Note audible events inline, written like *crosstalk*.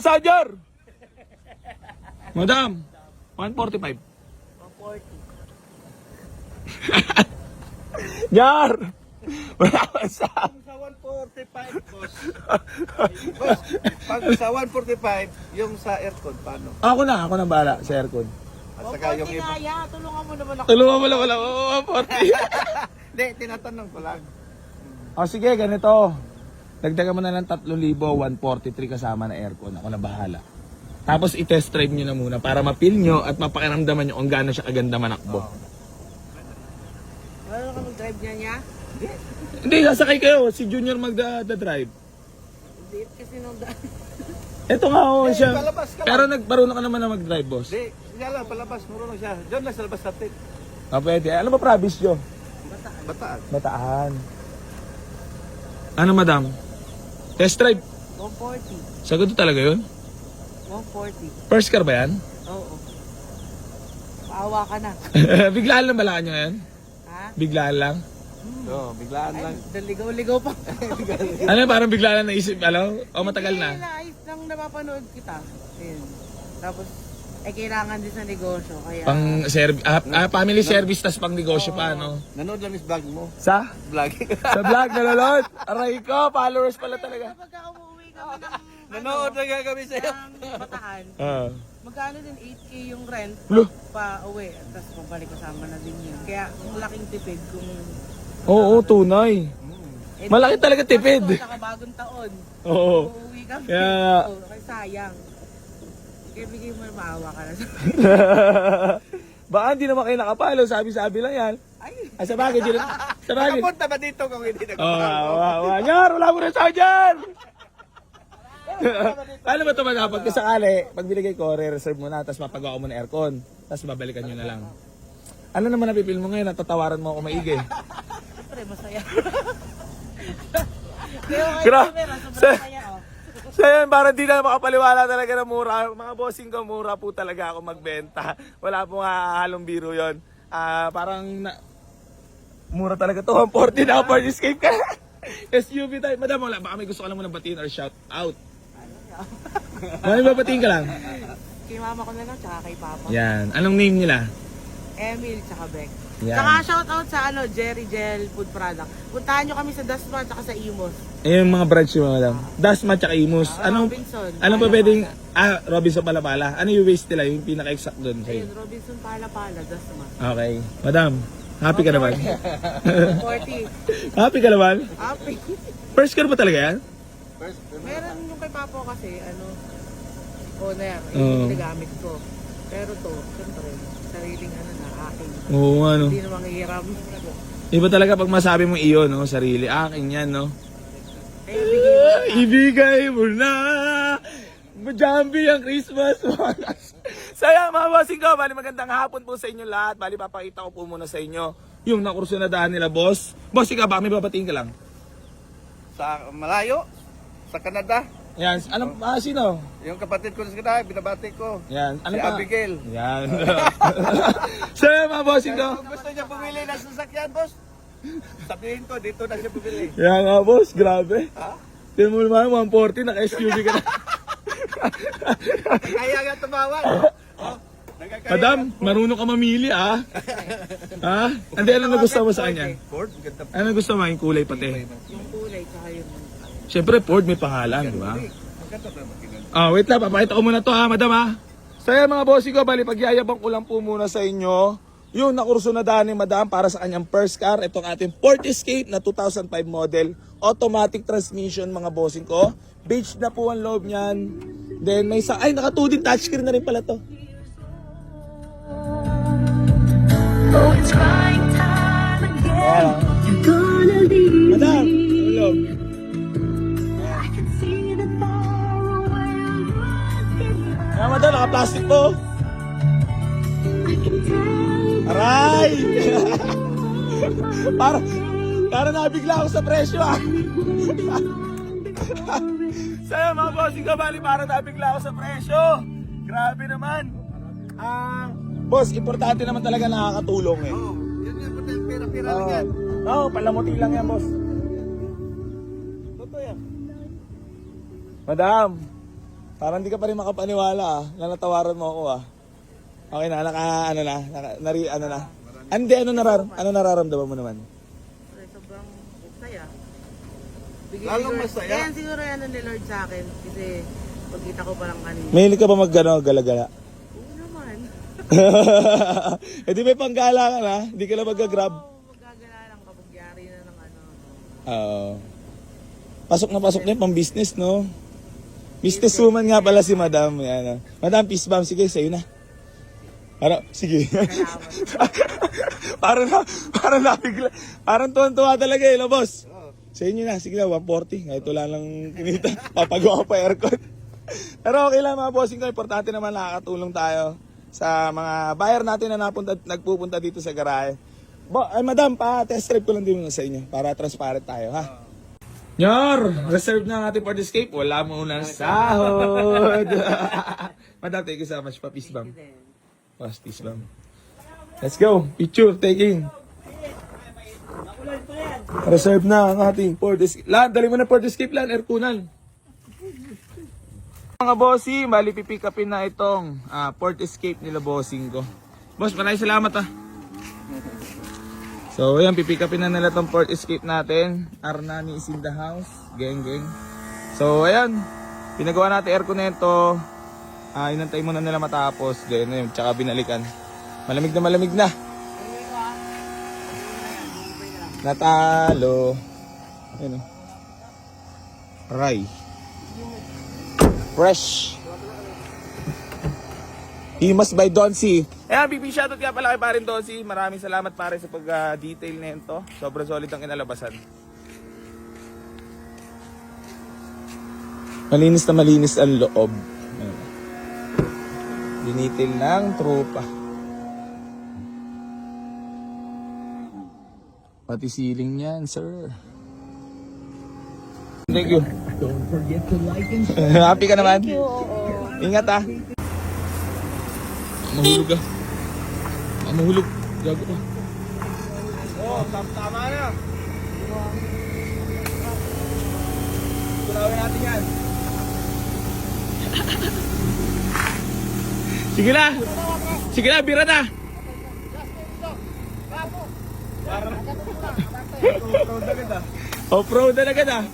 ng? Madam, 145. 140. Yar! Wala ka sa... Sa 145, boss. boss, pag sa 145, yung sa aircon, paano? Ako na, ako na bahala sa aircon. At saka yung 140 iba. nga ya, tulungan mo naman ako. Tulungan mo lang wala. Oo, 140. Hindi, tinatanong ko lang. o sige, ganito. Dagdagan mo na lang 3,000, 143 kasama na aircon. Ako na bahala. Tapos i-test drive nyo na muna para mapil nyo at mapakiramdaman nyo kung gaano siya kaganda manakbo. Ano ka mag-drive niya niya? Hindi, sasakay kayo. Si Junior magda-drive. Hindi kasi nung daan. *laughs* Ito nga oh, Eh, siya. palabas ka lang. Pero nagbaruna ka naman na mag-drive, boss. Hindi, siya lang, palabas, marunong siya. Diyan lang sa labas natin. Ah, pwede. Ano ba province nyo? Bataan. Bataan. Ano, madam? Test drive. 140. Sagot talaga yun? 140. First car ba yan? Oo. Paawa ka na. *laughs* Biglaan lang balaka nyo ngayon? Ha? Biglaan lang? Oo, biglaan Ay, lang. daligaw-ligaw pa. *laughs* Ano, parang biglaan lang naisip, alam? O matagal na? Hindi, naayos lang napapanood kita. Ayun. Tapos, eh, kailangan din sa negosyo. Kaya, Pang serv- ah, ah, family service tas pang negosyo pa, no? Nanood lang is vlog mo. Sa? Vlog. *laughs* Sa vlog, nalolod. Aray ko, followers pala talaga. kapag ka umuwi kami ng, *laughs* Nanood lang nga kami sa'yo. ng bataan, *laughs* Ah. magkano din 8K yung rent Lo. pa uwi. Tapos pabalik kasama na din yun. Kaya, ang laking tipid kung... Oo, tunay. Eh, Malaki talaga tipid. Saka bagong taon. Oo. Uuwi kami. Kaya- Oo, kaya sayang. Kaya bigay mo na maawa ka na. *laughs* Baka hindi naman kayo nakapalo, sabi-sabi lang yan. Ay! Ah, sa bagay, di Sa bagay. Nakapunta ba dito kung hindi Oh, nagpapalo? wow, wow. Nyar, wala mo na charger! Paano *laughs* ba ito magkapag Kasi sakali, pag binigay ko, re-reserve mo na, tapos mapagawa mo ng aircon, tapos babalikan nyo na lang. Ano naman napipil mo ngayon? Natatawaran mo ako maigi. Siyempre, masaya. *laughs* Kaya Gra- sobrang Sa- saya oh. So yun, parang di na makapaliwala talaga na mura. Mga bossing ko, mura po talaga ako magbenta. *laughs* Wala po nga halong biro yon. Ah, parang na, mura talaga to. *laughs* 140 na for escape ka. *laughs* SUV type. Madam, wala. Baka may gusto ka lang muna batiin or shout out. May babatiin ka lang. Kay mama ko na lang, tsaka kay papa. Yan. Anong name nila? Emil, tsaka Beck. Yan. Tsaka shoutout sa ano, Jerry Gel Food Product. Puntahan nyo kami sa Dasma, tsaka sa Imos. Ayun yung mga branch mo, madam. Dasma tsaka Imus. Anong, Robinson. anong pa pwedeng, ah, Robinson pala pala. Ano yung waste nila? Yung pinaka-exact doon. Ayun, Robinson Pala Pala, Dasma. Okay. Madam, happy ka naman? *laughs* 40. happy ka naman? Happy. First car ba talaga yan? First, Meron yung kay Papa ko kasi, ano, o na yan, Oo. yung ginagamit ko. Pero to, siyempre, sariling ano na, akin. Oo nga no. Hindi na manghihiram. Iba talaga pag masabi mo iyo, no? Sarili. Akin yan, no? Ah, ibigay mo na! Jambi ang Christmas bonus. *laughs* Saya mga bossing ko, bali magandang hapon po sa inyo lahat. Bali papakita ko po muna sa inyo yung nakurso na daan nila, boss. Boss, ikaw ba? May babatiin ka lang. sa malayo, sa Canada. Yan. Anong, ah, sino? Yung kapatid ko sa Canada, binabati ko. Yan. Ano si pa? Abigail. Yan. *laughs* Saya mga bossing ko. Kung gusto niya bumili ng sasakyan, boss, sabihin ko, dito na siya bumili. Yan nga, boss. Grabe. Ha? Tignan mo naman, 140, naka-SUV ka na. Kaya nga tumawag. Oh, Madam, marunong ka mamili, ah. ha? Hindi, ano na gusto mo sa kanya? Ano gusto mo? Yung kulay pati. Yung kulay, tsaka yung... Siyempre, Ford may pangalan, di ba? Ah, wait lang, papakita ko muna to ha, madam ha. So yan mga bossing ko, bali pagyayabang ko lang po muna sa inyo. Yung nakurso na daan ni madam para sa kanyang first car, itong ating Ford Escape na 2005 model. Automatic transmission mga bossing ko. Beige na po ang loob niyan. Then may sa... Ay, naka 2 din touchscreen na rin pala to. Naka-plastic po. Aray! *laughs* para, para nabigla ako sa presyo ah. *laughs* Sa'yo mga bossing ko, bali para nabigla ako sa presyo. Grabe naman. Ah, boss, importante naman talaga nakakatulong eh. Oh, yun puti, pera-pera lang Oo, yan. oh, palamuti lang yan, boss. Totoo yan. Madam, Parang di ka pa rin makapaniwala ah. Nanatawaran mo ako ah. Okay na, naka, ano na, naka, nari, ano na. Hindi, ano, narar, ano nararamdaman mo naman? Ay, sobrang saya. Bigay Lalong siguro- masaya. Kaya siguro yan ni Lord sa akin. Kasi pagkita ko pa lang kanina. Mahilig ka ba mag, ano, gala-gala? Oo naman. *laughs* eh di may panggala ka na, hindi ka na mag-grab. Oo, magagala lang kapag yari na ng ano. Oo. pasok na pasok na yung pang business, no? Business woman nga pala si Madam. Ah. Madam, peace bomb. Sige, sa'yo na. Para, sige. *laughs* parang na, parang nabigla. Parang tuwan-tuwa talaga eh, no, boss? Sa inyo na, sige na, 140. Kahit wala lang kinita. *laughs* Papagawa pa aircon. *laughs* Pero okay lang mga bossing ko. Importante naman nakakatulong tayo sa mga buyer natin na napunta, nagpupunta dito sa garahe. Bo, ay madam, pa test drive ko lang din sa inyo para transparent tayo, ha? Nyor, reserve na natin for the escape. Wala mo unang sahod. *laughs* madam, thank you so much. Pa, peace bomb. Then, Fast peace bomb. Let's go. Picture taking. Reserve na ang ating port escape. Lan, dali mo na port escape lan, airpunan. Mga bossy, bali pipick upin na itong ah, port escape nila bossing ko. Boss, maraming salamat ah. So, ayan, pipick upin na nila itong port escape natin. Arnani is in the house. Geng, geng. So, ayan. Pinagawa natin aircon nito. Ah, inantay muna nila matapos. Ganyan yun, tsaka binalikan. Malamig na malamig na. Natalo. Ayun o. Ray. Fresh. Imas by Donsi. Ayan, big big shoutout nga pala kay parin Donsi. Maraming salamat pare sa pag-detail na ito. Sobrang solid ang kinalabasan. Malinis na malinis ang loob. Dinitil ng tropa. Pati ceiling niyan, sir. Thank you. Don't forget to like and *laughs* share. Happy ka naman? Thank you, Ingat ah. Mahulog ah. Ah, mahulog. Gago ka. Oh, tam- tama na. Tulawin natin yan. Sige na. Sige na, bira na. Off-road na agad ah.